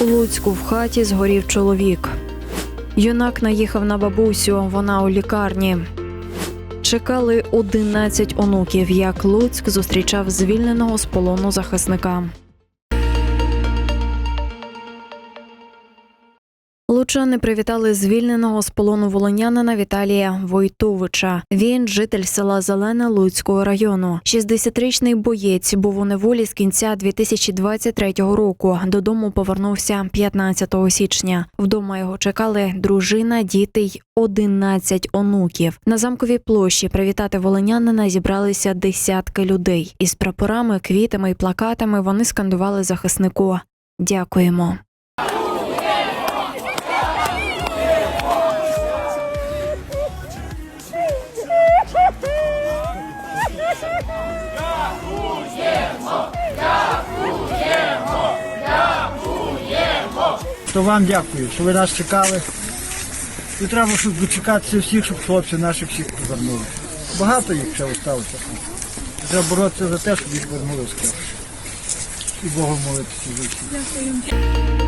У Луцьку в хаті згорів чоловік. Юнак наїхав на бабусю, вона у лікарні. Чекали 11 онуків, як Луцьк зустрічав звільненого з полону захисника. Лучани привітали звільненого з полону волонянина Віталія Войтовича. Він житель села Зелене Луцького району. 60-річний боєць був у неволі з кінця 2023 року. Додому повернувся 15 січня. Вдома його чекали дружина, діти й 11 онуків. На замковій площі привітати волонянина зібралися десятки людей. Із прапорами, квітами і плакатами вони скандували захиснику. Дякуємо. То вам дякую, що ви нас чекали. І треба, щоб дочекатися всіх, щоб хлопці наші всіх повернули. Багато їх ще залишилося. Треба боротися за те, щоб їх повернули скоріше. І Богу молитися за всіх.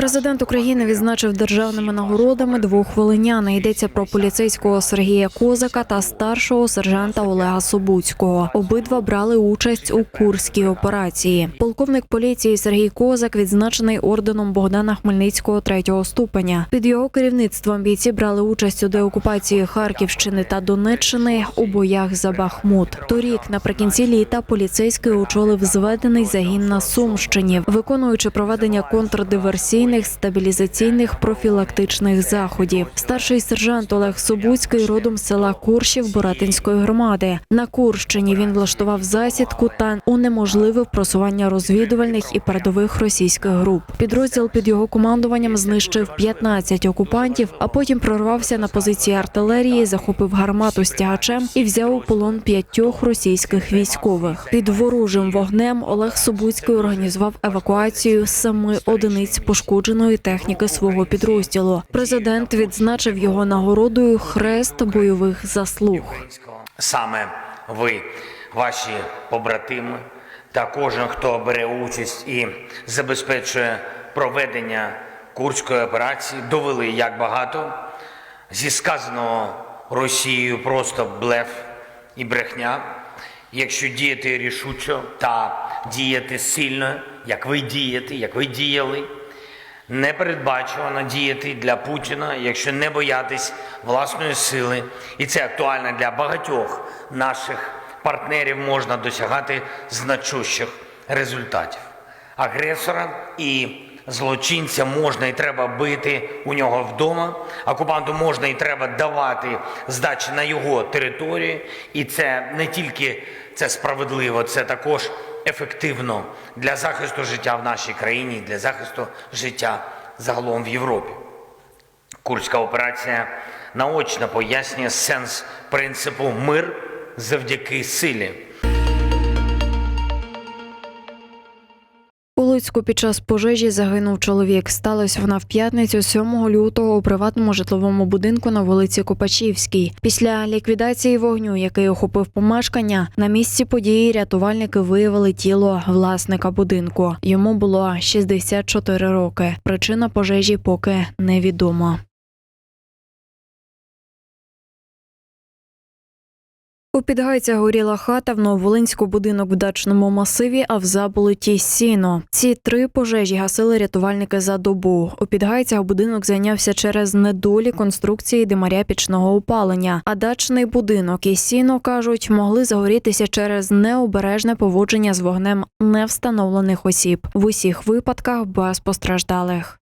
Президент України відзначив державними нагородами двох волинян. Йдеться про поліцейського Сергія Козака та старшого сержанта Олега Собуцького. Обидва брали участь у курській операції. Полковник поліції Сергій Козак відзначений орденом Богдана Хмельницького третього ступеня. Під його керівництвом бійці брали участь у деокупації Харківщини та Донеччини у боях за Бахмут. Торік, наприкінці літа, поліцейський очолив зведений загін на Сумщині, виконуючи проведення контрдиверсійних, стабілізаційних профілактичних заходів. Старший сержант Олег Собуцький родом з села Куршів Боратинської громади. На Курщині він влаштував засідку та унеможливив просування розвідувальних і передових російських груп. Підрозділ під його командуванням знищив 15 окупантів, а потім прорвався на позиції артилерії, захопив гармату з тягачем і взяв у полон п'ятьох російських військових. Під ворожим вогнем Олег Собуцький організував евакуацію семи одиниць пошкодженої техніки свого підрозділу. Президент відзначив його нагородою хрест бойових заслуг. Саме ви, ваші побратими та кожен, хто бере участь і забезпечує проведення курської операції, довели як багато зі сказаного Росією просто блеф і брехня. Якщо діяти рішучо та діяти сильно, як ви дієте, як ви діяли, непередбачувано діяти для Путіна, якщо не боятись власної сили, і це актуально для багатьох наших партнерів, можна досягати значущих результатів. Агресора і злочинця можна і треба бити у нього вдома. Окупанту можна і треба давати здачі на його території. І це не тільки це справедливо, це також ефективно для захисту життя в нашій країні, для захисту життя загалом в Європі. Курська операція наочно пояснює сенс принципу мир завдяки силі. Луцьку під час пожежі загинув чоловік. Сталося вона в п'ятницю 7 лютого у приватному житловому будинку на вулиці Копачівській. Після ліквідації вогню, який охопив помешкання, на місці події рятувальники виявили тіло власника будинку. Йому було 64 роки. Причина пожежі поки невідома. У Підгайцях горіла хата в Нововолинську будинок в дачному масиві, а в заболоті сіно. Ці три пожежі гасили рятувальники за добу. У Підгайцях будинок зайнявся через недолі конструкції димаря пічного опалення. А дачний будинок і сіно кажуть, могли загорітися через необережне поводження з вогнем невстановлених осіб. В усіх випадках без постраждалих.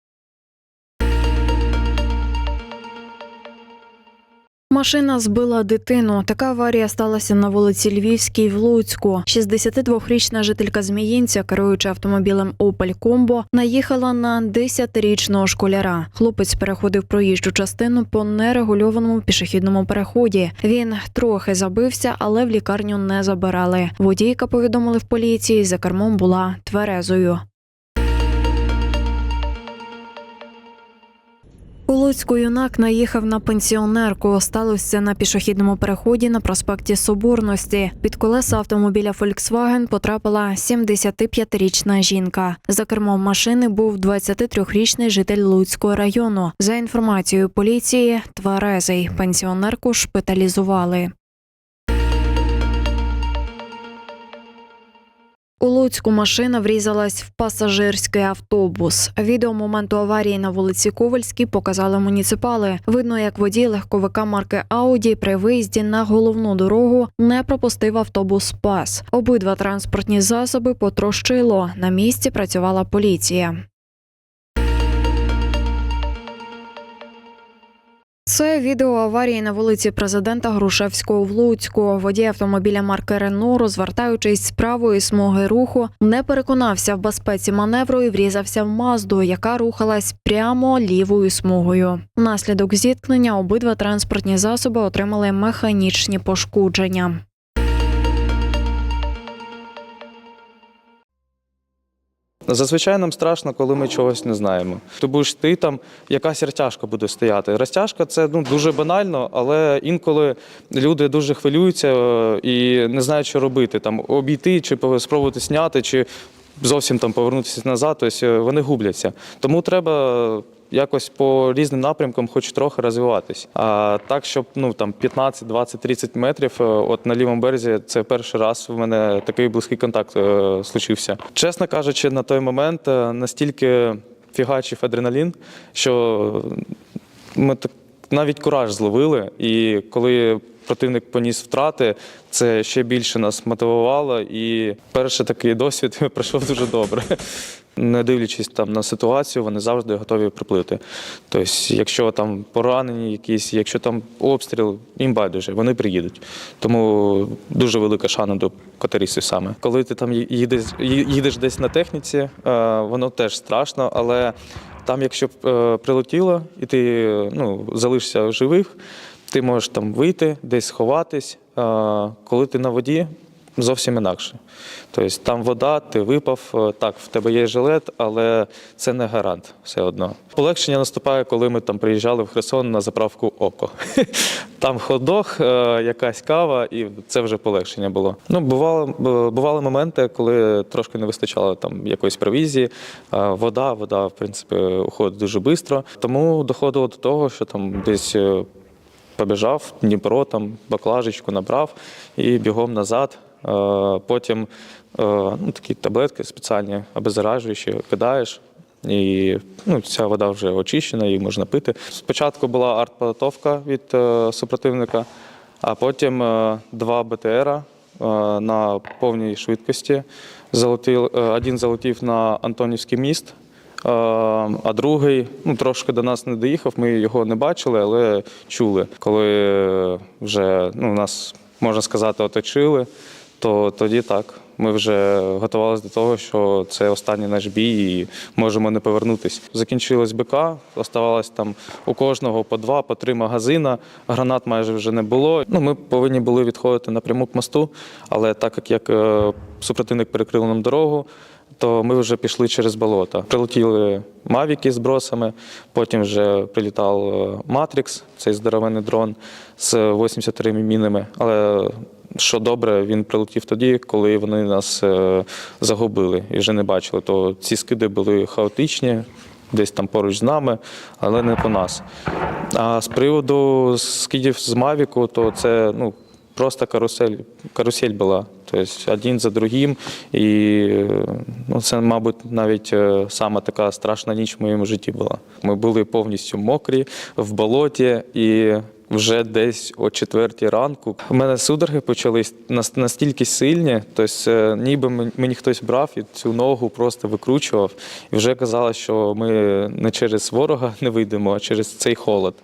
Машина збила дитину. Така аварія сталася на вулиці Львівській в Луцьку. 62-річна жителька Зміїнця, керуючи автомобілем Opel Combo, наїхала на 10-річного школяра. Хлопець переходив проїжджу частину по нерегульованому пішохідному переході. Він трохи забився, але в лікарню не забирали. Водійка повідомили в поліції. За кермом була тверезою. У Луцьку юнак наїхав на пенсіонерку. Сталося на пішохідному переході на проспекті Соборності. Під колеса автомобіля Volkswagen потрапила 75-річна жінка. За кермом машини був 23-річний житель Луцького району. За інформацією поліції, тверезий пенсіонерку шпиталізували. Луцьку машина врізалась в пасажирський автобус. Відео моменту аварії на вулиці Ковальській показали муніципали. Видно, як водій легковика марки Ауді при виїзді на головну дорогу не пропустив автобус ПАС. Обидва транспортні засоби потрощило. На місці працювала поліція. Це відео аварії на вулиці президента Грушевського в Луцьку. Водій автомобіля марки Рено, розвертаючись з правої смуги руху, не переконався в безпеці маневру і врізався в мазду, яка рухалась прямо лівою смугою. Внаслідок зіткнення обидва транспортні засоби отримали механічні пошкодження. Зазвичай нам страшно, коли ми чогось не знаємо. Ти ж ти там, якась розтяжка буде стояти. Розтяжка це ну дуже банально, але інколи люди дуже хвилюються е, і не знають, що робити. Там обійти чи спробувати зняти, чи зовсім там повернутися назад. Тобто вони губляться. Тому треба. Якось по різним напрямкам хоч трохи розвиватись. А так, щоб ну там 15, 20, 30 метрів, е, от на лівому березі, це перший раз в мене такий близький контакт е, случився. Чесно кажучи, на той момент е, настільки фігачив адреналін, що ми так навіть кураж зловили. І коли противник поніс втрати, це ще більше нас мотивувало. І перший такий досвід пройшов дуже добре. Не дивлячись там на ситуацію, вони завжди готові приплити. Тобто, якщо там поранені якісь, якщо там обстріл, їм байдуже, вони приїдуть. Тому дуже велика шана до катеристів саме. Коли ти там їдеш, їдеш десь на техніці, е, воно теж страшно, але там, якщо е, прилетіло, і ти ну, залишишся живих, ти можеш там вийти, десь сховатись. Е, Коли ти на воді, зовсім інакше. Тобто там вода, ти випав, е, так, в тебе є жилет, але це не гарант все одно. Полегшення наступає, коли ми там приїжджали в Херсон на заправку Око. Там ходох, якась кава, і це вже полегшення було. Ну, бувало, бували моменти, коли трошки не вистачало там якоїсь провізії. Е, Вода, вода, в принципі, уходить дуже швидко. Тому доходило до того, що там десь. Побіжав Дніпро, там баклажечку набрав і бігом назад. Е, Потім е, ну, такі таблетки спеціальні, обеззаражуючі, кидаєш. І ну, ця вода вже очищена, її можна пити. Спочатку була артподготовка від е, супротивника, а потім е, два БТРа е, на повній швидкості. Залетів, е, один залетів на Антонівський міст, А другий ну, трошки до нас не доїхав, ми його не бачили, але чули. Коли вже ну, нас, можна сказати, оточили, то тоді так. Ми вже готувалися до того, що це останній наш бій і можемо не повернутися. Закінчилось БК, оставалось там у кожного по два, по три магазина. Гранат майже вже не було. Ну, ми повинні були відходити напряму к мосту, але так як, е, супротивник перекрив нам дорогу, то ми вже пішли через болото. Прилетіли мавіки з бросами, потім вже прилітав е, Матрікс, цей здоровенний дрон з 83 мінами. Але що добре, він прилетів тоді, коли вони нас е, загубили і вже не бачили. То ці скиди були хаотичні, десь там поруч з нами, але не по нас. А з приводу скидів з Мавіку, то це ну, просто карусель, карусель була. Тобто один за другим. І ну, це, мабуть, навіть е, сама така страшна ніч в моєму житті була. Ми були повністю мокрі в болоті і. Вже десь о четвертій ранку у мене судороги почались нас- настільки сильні, тобто е, ніби мені хтось брав і цю ногу просто викручував. І вже казали, що ми не через ворога не вийдемо, а через цей холод.